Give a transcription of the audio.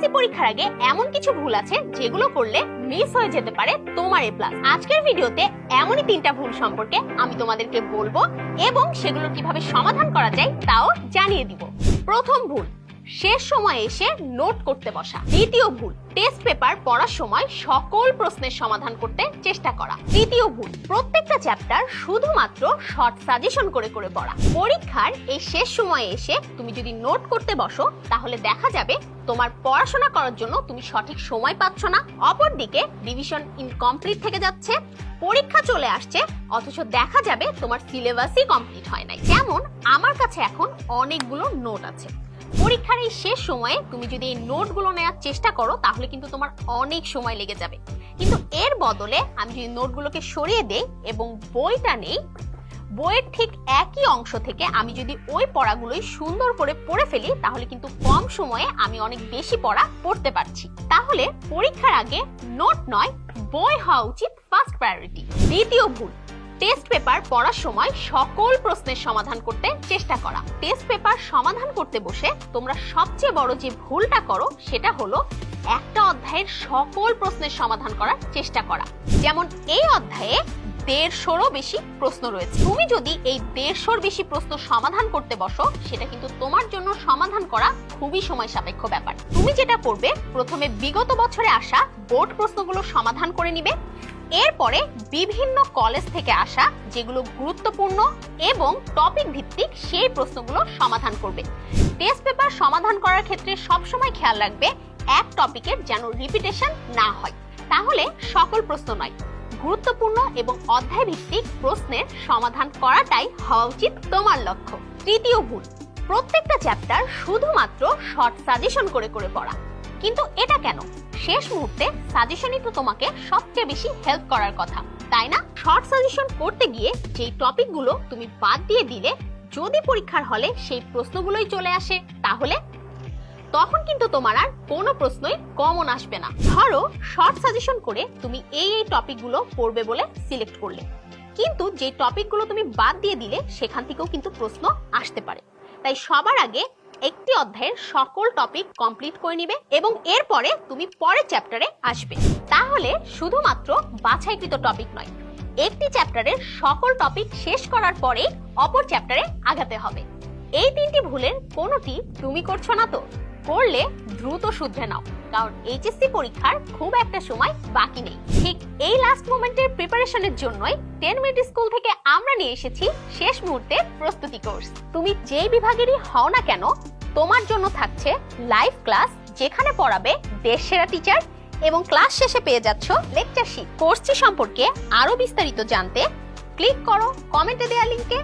HSC পরীক্ষার আগে এমন কিছু ভুল আছে যেগুলো করলে মিস হয়ে যেতে পারে তোমার এ প্লাস আজকের ভিডিওতে এমনই তিনটা ভুল সম্পর্কে আমি তোমাদেরকে বলব এবং সেগুলো কীভাবে সমাধান করা যায় তাও জানিয়ে দিব। প্রথম ভুল শেষ সময় এসে নোট করতে বসা। দ্বিতীয় ভুল টেস্ট পেপার পড়ার সময় সকল প্রশ্নের সমাধান করতে চেষ্টা করা। তৃতীয় ভুল, প্রত্যেকটা চ্যাপ্টার শুধুমাত্র শর্ট সাজেশন করে করে পড়া। পরীক্ষার এই শেষ সময়ে এসে তুমি যদি নোট করতে বসো, তাহলে দেখা যাবে তোমার পড়াশোনা করার জন্য তুমি সঠিক সময় পাচ্ছ না। অপরদিকে ডিভিশন ইনকমপ্লিট থেকে যাচ্ছে, পরীক্ষা চলে আসছে, অথচ দেখা যাবে তোমার সিলেবাসই কমপ্লিট হয় নাই। যেমন আমার কাছে এখন অনেকগুলো নোট আছে। পরীক্ষার এই শেষ সময়ে তুমি যদি এই নোটগুলো নেওয়ার চেষ্টা করো, তাহলে কিন্তু তোমার অনেক সময় লেগে যাবে। কিন্তু এর বদলে আমি যদি নোটগুলোকে সরিয়ে দেই এবং বইটা নেই, বইয়ের ঠিক একই অংশ থেকে আমি যদি ওই পড়াগুলোই সুন্দর করে পড়ে ফেলি, তাহলে কিন্তু কম সময়ে আমি অনেক বেশি পড়া পড়তে পারছি। তাহলে পরীক্ষার আগে নোট নয়, বই হওয়া উচিত ফার্স্ট প্রায়োরিটি দ্বিতীয় ভুল টেস্ট পেপার পড়ার সময় সকল প্রশ্নের সমাধান করতে চেষ্টা করা। টেস্ট পেপার সমাধান করতে বসে তোমরা সবচেয়ে বড় যে ভুলটা করো, সেটা হলো একটা অধ্যায়ের সকল প্রশ্নের সমাধান করার চেষ্টা করা। যেমন এই অধ্যায়ে দেড়শোরও বেশি প্রশ্ন রয়েছে। তুমি যদি এই দেড়শোর বেশি প্রশ্ন সমাধান করতে বসো, সেটা কিন্তু তোমার জন্য সমাধান করা খুবই সময় সাপেক্ষ ব্যাপার। তুমি যেটা করবে, প্রথমে বিগত বছরে আসা বোর্ড প্রশ্নগুলো সমাধান করে নিবে এরপরে বিভিন্ন কলেজ থেকে আসা যেগুলো গুরুত্বপূর্ণ এবং টপিক ভিত্তিক সেই প্রশ্নগুলো সমাধান করবে। টেস্ট পেপার সমাধান করার ক্ষেত্রে সবসময় খেয়াল রাখবে এক টপিকের যেন রিপিটেশন না হয়। তাহলে সকল প্রশ্ন নয়, গুরুত্বপূর্ণ এবং অধ্যায় ভিত্তিক প্রশ্নের সমাধান করাটাই হওয়া উচিত তোমার লক্ষ্য। তৃতীয় ভুল, প্রত্যেকটা চ্যাপ্টার শুধুমাত্র শর্ট সাজেশন করে করে পড়া। কিন্তু এটা কেন? শেষ মুহূর্তে সাজেশনই তো তোমাকে সবচেয়ে বেশি হেল্প করার কথা, তাই না? শর্ট সাজেশন করতে গিয়ে যেই টপিকগুলো তুমি বাদ দিয়ে দিলে, যদি পরীক্ষার হলে সেই প্রশ্নগুলোই চলে আসে, তাহলে? তখন কিন্তু তোমার আর কোনো প্রশ্নই কমন আসবে না। ধরো শর্ট সাজেশন করে তুমি এই এই টপিকগুলো পড়বে বলে সিলেক্ট করলে। কিন্তু যে টপিকগুলো তুমি বাদ দিয়ে দিলে, সেখান থেকেও কিন্তু প্রশ্ন আসতে পারে। তাই সবার আগে একটি অধ্যায়ের সকল টপিক কমপ্লিট করে নিবে এবং এরপরে তুমি পরের চ্যাপ্টারে আসবে। তাহলে শুধুমাত্র বাছাইকৃত টপিক নয়, একটি চ্যাপ্টারের সকল টপিক শেষ করার পরে অপর চ্যাপ্টারে আগাতে হবে। এই তিনটি ভুলের কোনোটি তুমি করছ না তো। করলে দ্রুত শুধরে নাও, কারণ এইচএসসি পরীক্ষার খুব একটা সময় বাকি নেই। ঠিক এই লাস্ট মোমেন্টের প্রিপারেশনের জন্যই টেন মিনিট স্কুল থেকে আমরা নিয়ে এসেছি শেষ মুহূর্তের প্রস্তুতি কোর্স তুমি যেই বিভাগেরই হও না কেন, তোমার জন্য থাকছে লাইভ ক্লাস যেখানে পড়াবে দেশ সেরা টিচার এবং ক্লাস শেষে পেয়ে যাচ্ছ লেকচার শিট কোর্সটি সম্পর্কে আরও বিস্তারিত জানতে ক্লিক করো কমেন্টে দেওয়া লিঙ্কে